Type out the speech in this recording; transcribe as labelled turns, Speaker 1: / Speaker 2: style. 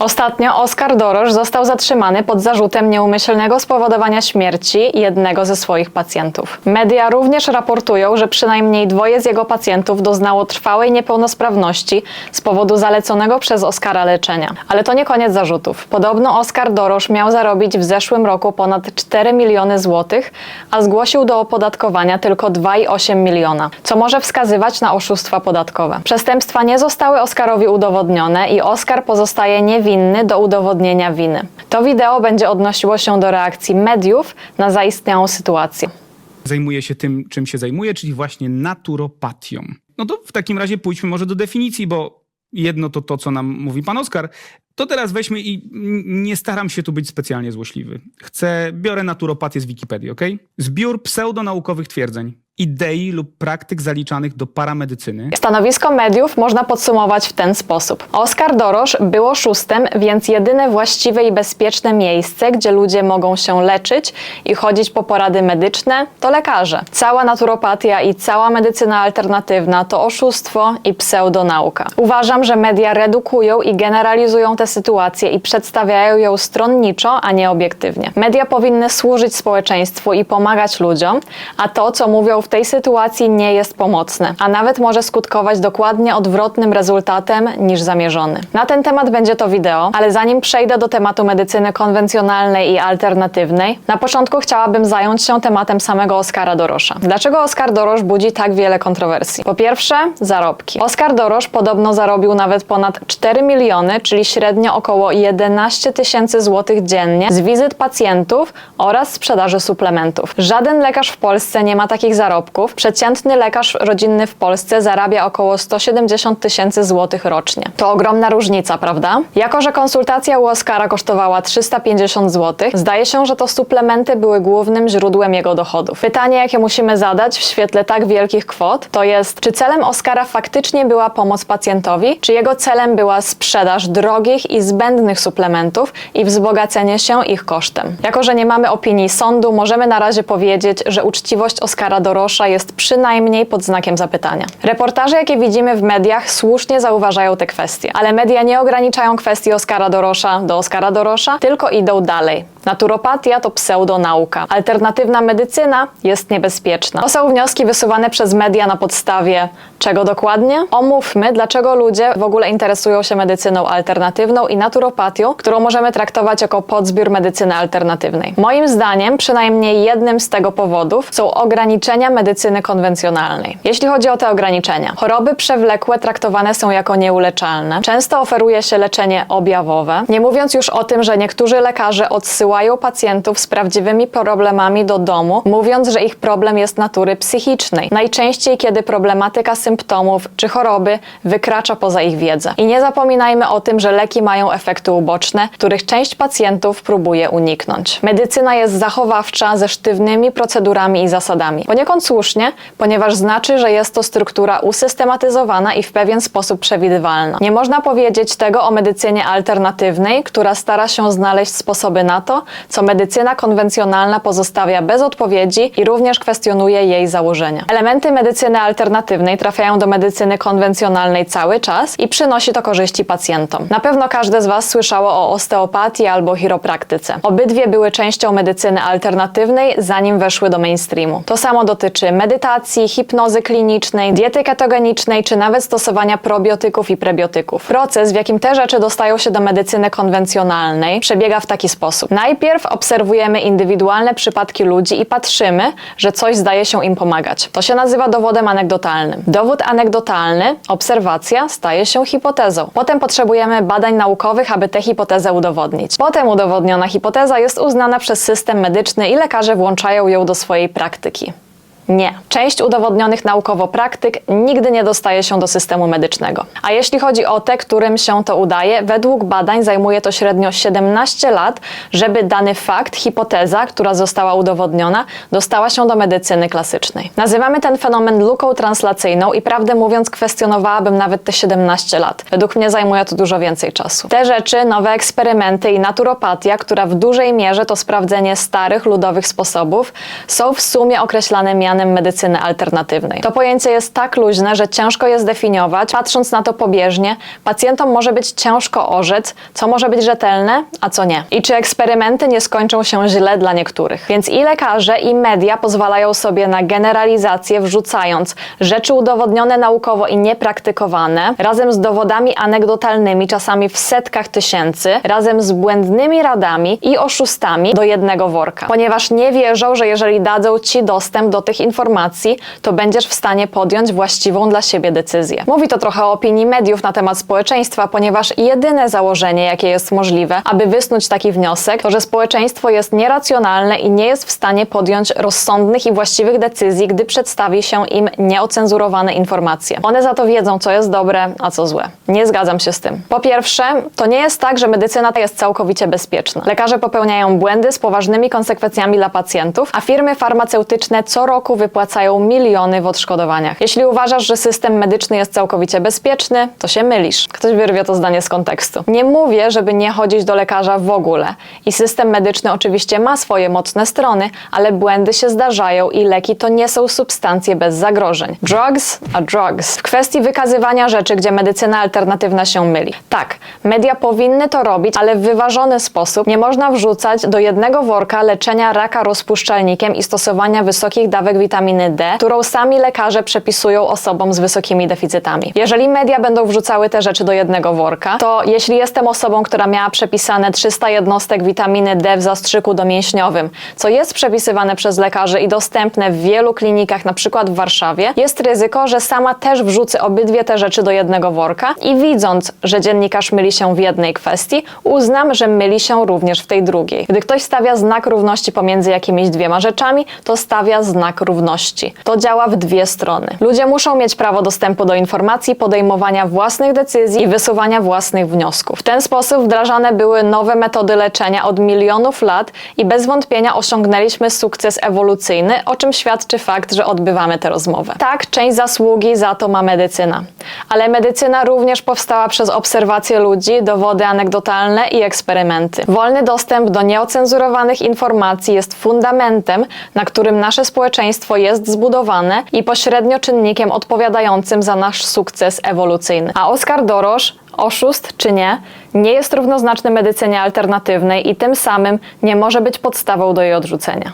Speaker 1: Ostatnio Oskar Dorosz został zatrzymany pod zarzutem nieumyślnego spowodowania śmierci jednego ze swoich pacjentów. Media również raportują, że przynajmniej dwoje z jego pacjentów doznało trwałej niepełnosprawności z powodu zaleconego przez Oskara leczenia. Ale to nie koniec zarzutów. Podobno Oskar Dorosz miał zarobić w zeszłym roku ponad 4 miliony złotych, a zgłosił do opodatkowania tylko 2,8 miliona, co może wskazywać na oszustwa podatkowe. Przestępstwa nie zostały Oskarowi udowodnione i Oskar pozostaje niewinny do udowodnienia winy. To wideo będzie odnosiło się do reakcji mediów na zaistniałą sytuację.
Speaker 2: zajmuje się tym, czym się zajmuje, czyli właśnie naturopatią. No to w takim razie pójdźmy może do definicji, bo jedno to to, co nam mówi pan Oskar. To teraz weźmy i nie staram się tu być specjalnie złośliwy. Chcę, biorę naturopatię z Wikipedii, ok? Zbiór pseudonaukowych twierdzeń, idei lub praktyk zaliczanych do paramedycyny,
Speaker 1: Stanowisko mediów można podsumować w ten sposób. Oskar Dorosz był oszustem, więc jedyne właściwe i bezpieczne miejsce, gdzie ludzie mogą się leczyć i chodzić po porady medyczne, to lekarze. Cała naturopatia i cała medycyna alternatywna to oszustwo i pseudonauka. Uważam, że media redukują i generalizują tę sytuację i przedstawiają ją stronniczo, a nie obiektywnie. Media powinny służyć społeczeństwu i pomagać ludziom, a to, co mówią w tej sytuacji, nie jest pomocne, a nawet może skutkować dokładnie odwrotnym rezultatem niż zamierzony. Na ten temat będzie to wideo, ale zanim przejdę do tematu medycyny konwencjonalnej i alternatywnej, na początku chciałabym zająć się tematem samego Oskara Dorosza. Dlaczego Oskar Dorosz budzi tak wiele kontrowersji? Po pierwsze, zarobki. Oskar Dorosz podobno zarobił nawet ponad 4 miliony, czyli średnio około 11 tysięcy złotych dziennie z wizyt pacjentów oraz sprzedaży suplementów. Żaden lekarz w Polsce nie ma takich zarobków. Przeciętny lekarz rodzinny w Polsce zarabia około 170 tysięcy złotych rocznie. To ogromna różnica, prawda? Jako, że konsultacja u Oskara kosztowała 350 zł, zdaje się, że to suplementy były głównym źródłem jego dochodów. Pytanie, jakie musimy zadać w świetle tak wielkich kwot, to jest, czy celem Oskara faktycznie była pomoc pacjentowi, czy jego celem była sprzedaż drogich i zbędnych suplementów i wzbogacenie się ich kosztem. Jako, że nie mamy opinii sądu, możemy na razie powiedzieć, że uczciwość Oskara Dorosza jest przynajmniej pod znakiem zapytania. Reportaże, jakie widzimy w mediach, słusznie zauważają te kwestie, ale media nie ograniczają kwestii Oskara Dorosza do Oskara Dorosza, tylko idą dalej. Naturopatia to pseudonauka. Alternatywna medycyna jest niebezpieczna. To są wnioski wysuwane przez media na podstawie czego dokładnie? Omówmy, dlaczego ludzie w ogóle interesują się medycyną alternatywną i naturopatią, którą możemy traktować jako podzbiór medycyny alternatywnej. Moim zdaniem, przynajmniej jednym z tego powodów są ograniczenia medycyny konwencjonalnej. Jeśli chodzi o te ograniczenia, choroby przewlekłe traktowane są jako nieuleczalne. Często oferuje się leczenie objawowe, nie mówiąc już o tym, że niektórzy lekarze odsyłają pacjentów z prawdziwymi problemami do domu, mówiąc, że ich problem jest natury psychicznej. Najczęściej, kiedy problematyka symptomów czy choroby wykracza poza ich wiedzę. I nie zapominajmy o tym, że leki mają efekty uboczne, których część pacjentów próbuje uniknąć. Medycyna jest zachowawcza ze sztywnymi procedurami i zasadami. Poniekąd słusznie, ponieważ znaczy, że jest to struktura usystematyzowana i w pewien sposób przewidywalna. Nie można powiedzieć tego o medycynie alternatywnej, która stara się znaleźć sposoby na to, co medycyna konwencjonalna pozostawia bez odpowiedzi i również kwestionuje jej założenia. Elementy medycyny alternatywnej trafiają do medycyny konwencjonalnej cały czas i przynosi to korzyści pacjentom. Na pewno każde z Was słyszało o osteopatii albo chiropraktyce. Obydwie były częścią medycyny alternatywnej, zanim weszły do mainstreamu. To samo dotyczy medytacji, hipnozy klinicznej, diety ketogenicznej, czy nawet stosowania probiotyków i prebiotyków. Proces, w jakim te rzeczy dostają się do medycyny konwencjonalnej, przebiega w taki sposób. Najpierw obserwujemy indywidualne przypadki ludzi i patrzymy, że coś zdaje się im pomagać. To się nazywa dowodem anegdotalnym. Dowód anegdotalny, obserwacja, staje się hipotezą. Potem potrzebujemy badań naukowych, aby tę hipotezę udowodnić. Potem udowodniona hipoteza jest uznana przez system medyczny i lekarze włączają ją do swojej praktyki. Nie. Część udowodnionych naukowo praktyk nigdy nie dostaje się do systemu medycznego. A jeśli chodzi o te, którym się to udaje, według badań zajmuje to średnio 17 lat, żeby dany fakt, hipoteza, która została udowodniona, dostała się do medycyny klasycznej. Nazywamy ten fenomen luką translacyjną i prawdę mówiąc kwestionowałabym nawet te 17 lat. Według mnie zajmuje to dużo więcej czasu. Te rzeczy, nowe eksperymenty i naturopatia, która w dużej mierze to sprawdzenie starych, ludowych sposobów, są w sumie określane mianem medycyny alternatywnej. To pojęcie jest tak luźne, że ciężko je zdefiniować. Patrząc na to pobieżnie, pacjentom może być ciężko orzec, co może być rzetelne, a co nie. I czy eksperymenty nie skończą się źle dla niektórych. Więc i lekarze, i media pozwalają sobie na generalizację, wrzucając rzeczy udowodnione naukowo i niepraktykowane, razem z dowodami anegdotalnymi, czasami w setkach tysięcy, razem z błędnymi radami i oszustami do jednego worka. Ponieważ nie wierzą, że jeżeli dadzą ci dostęp do tych informacji, to będziesz w stanie podjąć właściwą dla siebie decyzję. Mówi to trochę o opinii mediów na temat społeczeństwa, ponieważ jedyne założenie, jakie jest możliwe, aby wysnuć taki wniosek, to że społeczeństwo jest nieracjonalne i nie jest w stanie podjąć rozsądnych i właściwych decyzji, gdy przedstawi się im nieocenzurowane informacje. One za to wiedzą, co jest dobre, a co złe. Nie zgadzam się z tym. Po pierwsze, to nie jest tak, że medycyna jest całkowicie bezpieczna. Lekarze popełniają błędy z poważnymi konsekwencjami dla pacjentów, a firmy farmaceutyczne co roku wypłacają miliony w odszkodowaniach. Jeśli uważasz, że system medyczny jest całkowicie bezpieczny, to się mylisz. Ktoś wyrwie to zdanie z kontekstu. Nie mówię, żeby nie chodzić do lekarza w ogóle. I system medyczny oczywiście ma swoje mocne strony, ale błędy się zdarzają i leki to nie są substancje bez zagrożeń. Drugs a drugs. W kwestii wykazywania rzeczy, gdzie medycyna alternatywna się myli. Tak, media powinny to robić, ale w wyważony sposób. Nie można wrzucać do jednego worka leczenia raka rozpuszczalnikiem i stosowania wysokich dawek witaminy D, którą sami lekarze przepisują osobom z wysokimi deficytami. Jeżeli media będą wrzucały te rzeczy do jednego worka, to jeśli jestem osobą, która miała przepisane 300 jednostek witaminy D w zastrzyku domięśniowym, co jest przepisywane przez lekarzy i dostępne w wielu klinikach, na przykład w Warszawie, jest ryzyko, że sama też wrzucę obydwie te rzeczy do jednego worka i widząc, że dziennikarz myli się w jednej kwestii, uznam, że myli się również w tej drugiej. Gdy ktoś stawia znak równości pomiędzy jakimiś dwiema rzeczami, to stawia znak równości. To działa w dwie strony. Ludzie muszą mieć prawo dostępu do informacji, podejmowania własnych decyzji i wysuwania własnych wniosków. W ten sposób wdrażane były nowe metody leczenia od milionów lat i bez wątpienia osiągnęliśmy sukces ewolucyjny, o czym świadczy fakt, że odbywamy tę rozmowę. Tak, część zasługi za to ma medycyna. Ale medycyna również powstała przez obserwacje ludzi, dowody anegdotalne i eksperymenty. Wolny dostęp do nieocenzurowanych informacji jest fundamentem, na którym nasze społeczeństwo jest zbudowane i pośrednio czynnikiem odpowiadającym za nasz sukces ewolucyjny. A Oskar Dorosz oszust czy nie, nie jest równoznaczny medycynie alternatywnej i tym samym nie może być podstawą do jej odrzucenia.